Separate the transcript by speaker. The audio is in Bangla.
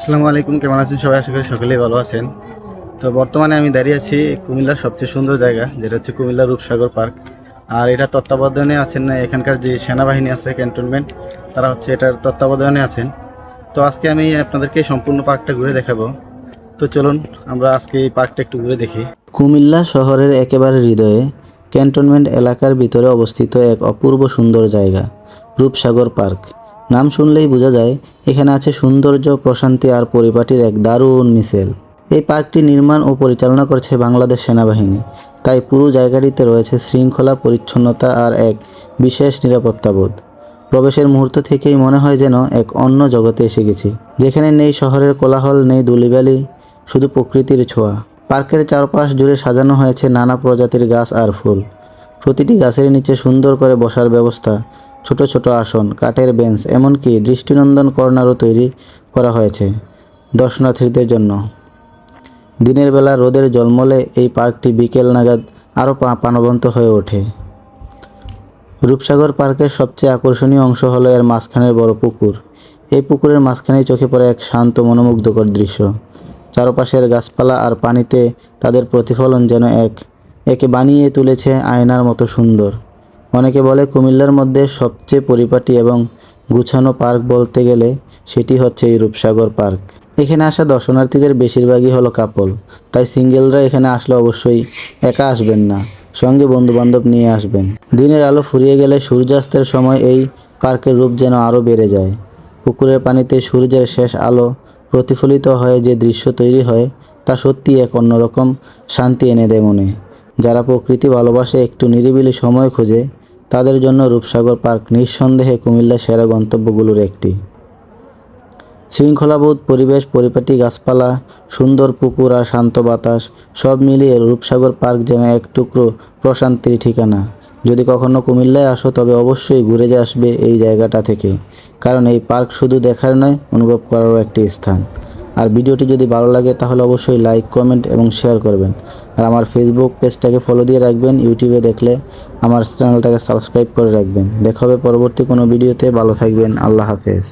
Speaker 1: আসসালামু আলাইকুম, কেমন আছেন সবাই? আশা করি সকলেই ভালো আছেন। তো বর্তমানে আমি দাঁড়িয়ে আছি কুমিল্লার সবচেয়ে সুন্দর জায়গা, যেটা হচ্ছে কুমিল্লা রূপসাগর পার্ক। আর এটা তত্ত্বাবধানে আছেন না, এখানকার যে সেনাবাহিনী আছে, ক্যান্টনমেন্ট, তারা হচ্ছে এটার তত্ত্বাবধানে আছেন। তো আজকে আমি আপনাদেরকে সম্পূর্ণ পার্কটা ঘুরে দেখাবো। তো চলুন, আমরা আজকে এই পার্কটা একটু ঘুরে দেখি।
Speaker 2: কুমিল্লা শহরের একেবারে হৃদয়ে ক্যান্টনমেন্ট এলাকার ভিতরে অবস্থিত এক অপূর্ব সুন্দর জায়গা, রূপসাগর পার্ক। নাম শুনলেই বোঝা যায়, এখানে আছে সৌন্দর্য, প্রশান্তি আর পরিপাটির এক দারুণ মিশেল। এই পার্কটি নির্মাণ ও পরিচালনা করছে বাংলাদেশ সেনাবাহিনী। তাই পুরো জায়গাটিতে রয়েছে শৃঙ্খলা, পরিচ্ছন্নতা আর এক বিশেষ নিরাপত্তাবোধ প্রবেশের মুহূর্ত থেকেই মনে হয় যেন এক অন্য জগতে এসে গেছি। যেখানে নেই শহরের কোলাহল, নেই দুলিবালি শুধু প্রকৃতির ছোঁয়া। পার্কের চারপাশ জুড়ে সাজানো হয়েছে নানা প্রজাতির গাছ আর ফুল। প্রতিটি গাছের নিচে সুন্দর করে বসার ব্যবস্থা ছোট ছোট আসন, কাঠের বেঞ্চ, এমনকি দৃষ্টিনন্দন কর্নারও তৈরি করা হয়েছে দর্শনার্থীদের জন্য। দিনের বেলা রোদের জলমলে এই পার্কটি বিকেল নাগাদ আরও প্রাণবন্ত হয়ে ওঠে। রূপসাগর পার্কের সবচেয়ে আকর্ষণীয় অংশ হলো এর মাঝখানের বড় পুকুর। এই পুকুরের মাঝখানেই চোখে পড়ে এক শান্ত মনোমুগ্ধকর দৃশ্য। চারপাশের গাছপালা আর পানিতে তাদের প্রতিফলন যেন এক একে বানিয়ে তুলেছে আয়নার মতো সুন্দর। অনেকে বলে কুমিল্লার মধ্যে সবচেয়ে পরিপাটি এবং গুছানো পার্ক বলতে গেলে সেটি হচ্ছে এই রূপসাগর পার্ক। এখানে আসা দর্শনার্থীদের বেশিরভাগই হলো কাপল। তাই সিঙ্গেলরা এখানে আসলে অবশ্যই একা আসবেন না, সঙ্গে বন্ধুবান্ধব নিয়ে আসবেন। দিনের আলো ফুরিয়ে গেলে সূর্যাস্তের সময় এই পার্কের রূপ যেন আরও বেড়ে যায়। পুকুরের পানিতে সূর্যের শেষ আলো প্রতিফলিত হয়ে যে দৃশ্য তৈরি হয়, তা সত্যি এক অন্যরকম শান্তি এনে দেয় মনে। যারা প্রকৃতি ভালোবাসে, একটু নিরিবিলি সময় খোঁজে, তাদের জন্য রূপসাগর পার্ক নিঃসন্দেহে কুমিল্লার সেরা গন্তব্যগুলোর একটি। শৃঙ্খলাবোধ পরিবেশ, পরিপাটি গাছপালা, সুন্দর পুকুর আর শান্ত বাতাস, সব মিলিয়ে রূপসাগর পার্ক যেন এক টুকরো প্রশান্তির ঠিকানা। যদি কখনো কুমিল্লায় আসো, তবে অবশ্যই ঘুরে যে আসবে এই জায়গাটা থেকে। কারণ এই পার্ক শুধু দেখার নয়, অনুভব করারও একটি স্থান। আর ভিডিওটি যদি ভালো লাগে তাহলে অবশ্যই লাইক, কমেন্ট এবং শেয়ার করবেন। আর আমার ফেসবুক পেজটাকে ফলো দিয়ে রাখবেন ইউটিউবে দেখলে আমার চ্যানেলটাকে সাবস্ক্রাইব করে রাখবেন। দেখা হবে পরবর্তী কোনো ভিডিওতে ভালো থাকবেন, আল্লাহ হাফেজ।